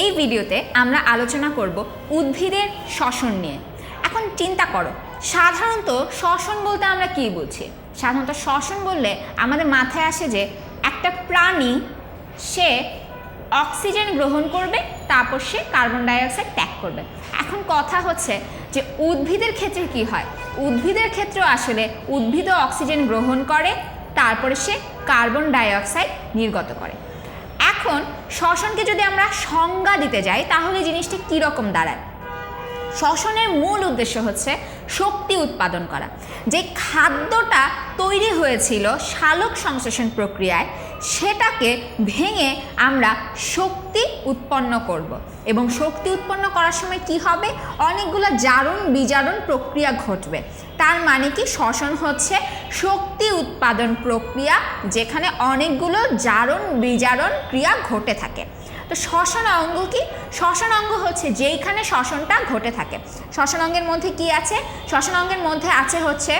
এই ভিডিওতে আমরা আলোচনা করব উদ্ভিদের শ্বসন নিয়ে। এখন চিন্তা করো, সাধারণত শ্বসন বলতে আমরা কি বুঝি? সাধারণত শ্বসন বললে আমাদের মাথায় আসে যে একটা প্রাণী, সে অক্সিজেন গ্রহণ করবে, তারপর সে কার্বন ডাইঅক্সাইড ত্যাগ করবে। এখন কথা হচ্ছে যে উদ্ভিদের ক্ষেত্রে কি হয়? উদ্ভিদের ক্ষেত্রেও আসলে উদ্ভিদও অক্সিজেন গ্রহণ করে, তারপরে সে কার্বন ডাইঅক্সাইড নির্গত করে। এখন শ্বসনকে যদি আমরা সংজ্ঞা দিতে যাই, তাহলে জিনিসটি কীরকম দাঁড়ায়? শ্বসনের মূল উদ্দেশ্য হচ্ছে শক্তি উৎপাদন করা। যে খাদ্যটা তৈরি হয়েছিল শালক সংশ্লেষণ প্রক্রিয়ায়, সেটাকে ভেঙে আমরা শক্তি উৎপন্ন করব। এবং শক্তি উৎপন্ন করার সময় কি হবে? অনেকগুলো জারণ বিজারণ প্রক্রিয়া ঘটবে। তার মানে কি? শ্বসন হচ্ছে শক্তি উৎপাদন প্রক্রিয়া যেখানে অনেকগুলো জারণ বিজারণ ক্রিয়া ঘটে থাকে। তো শ্বসন অঙ্গ কি? শ্বসন অঙ্গ হচ্ছে যেইখানে শ্বসনটা ঘটে থাকে। শ্বসন অঙ্গের মধ্যে কি আছে? শ্বসন অঙ্গের মধ্যে আছে হচ্ছে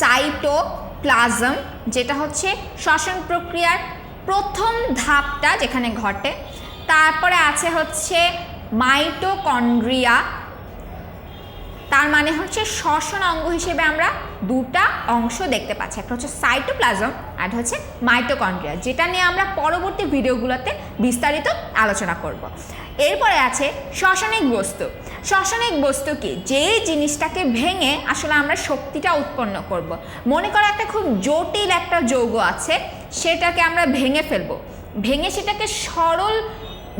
সাইটোপ্লাজম, যেটা হচ্ছে শ্বসন প্রক্রিয়ার প্রথম ধাপটা যেখানে ঘটে। তারপরে আছে হচ্ছে মাইটোকন্ড্রিয়া। তার মানে হচ্ছে শ্বসন অঙ্গ হিসেবে আমরা দুটা অংশ দেখতে পাচ্ছি। একটা হচ্ছে সাইটোপ্লাজম আর হচ্ছে মাইটোকন্ড্রিয়া, যেটা নিয়ে আমরা পরবর্তী ভিডিওগুলোতে বিস্তারিত আলোচনা করব। এরপরে আছে শ্বসনিক বস্তু। শ্বসনিক বস্তু কি? যেই জিনিসটাকে ভেঙে আসলে আমরা শক্তিটা উৎপন্ন করব। মনে করো একটা খুব জটিল একটা যৌগ আছে, সেটাকে আমরা ভেঙে ফেলব। ভেঙে সেটাকে সরল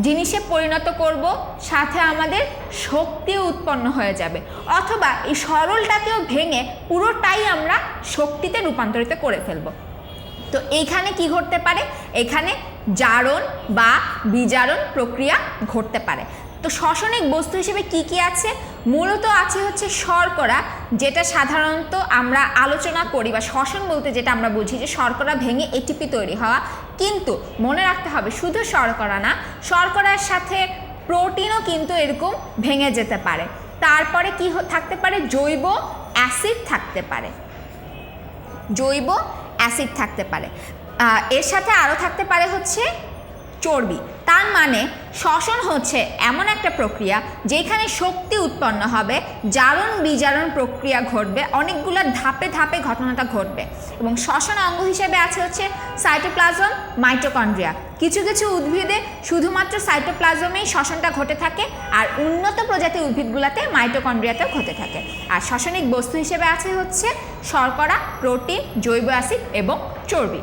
জিনিসে পরিণত করব, সাথে আমাদের শক্তি উৎপন্ন হয়ে যাবে। অথবা এই সরলটাকেও ভেঙে পুরোটাই আমরা শক্তিতে রূপান্তরিত করে ফেলব। তো এইখানে কি ঘটতে পারে? এখানে জারণ বা বিজারণ প্রক্রিয়া ঘটতে পারে। তো শ্বসনিক বস্তু হিসেবে কি কি আছে? মূলত আছে হচ্ছে শর্করা, যেটা সাধারণত আমরা আলোচনা করি বা শ্বসন বলতে যেটা আমরা বুঝি যে শর্করা ভেঙে এটিপি তৈরি হওয়া। কিন্তু মনে রাখতে হবে শুধু শর্করা না, শর্করার সাথে প্রোটিনও কিন্তু এরকম ভেঙে যেতে পারে। তারপরে কি থাকতে পারে? জৈব অ্যাসিড থাকতে পারে। জৈব অ্যাসিড থাকতে পারে। এর সাথে আরও থাকতে পারে হচ্ছে চর্বি। তার মানে শ্বসন হচ্ছে এমন একটা প্রক্রিয়া যেখানে শক্তি উৎপন্ন হবে জারণ বিজারণ প্রক্রিয়া ঘটবে, অনেকগুলো ধাপে ধাপে ঘটনাটা ঘটবে। এবং শ্বসন অঙ্গ হিসেবে আছে হচ্ছে সাইটোপ্লাজম, মাইটোকন্ড্রিয়া। কিছু কিছু উদ্ভিদে শুধুমাত্র সাইটোপ্লাজমেই শ্বসনটা ঘটে থাকে আর উন্নত প্রজাতির উদ্ভিদগুলোতে মাইটোকন্ড্রিয়াতেও ঘটে থাকে। আর শ্বসনিক বস্তু হিসেবে আছে হচ্ছে শর্করা, প্রোটিন, জৈব অ্যাসিড এবং চর্বি।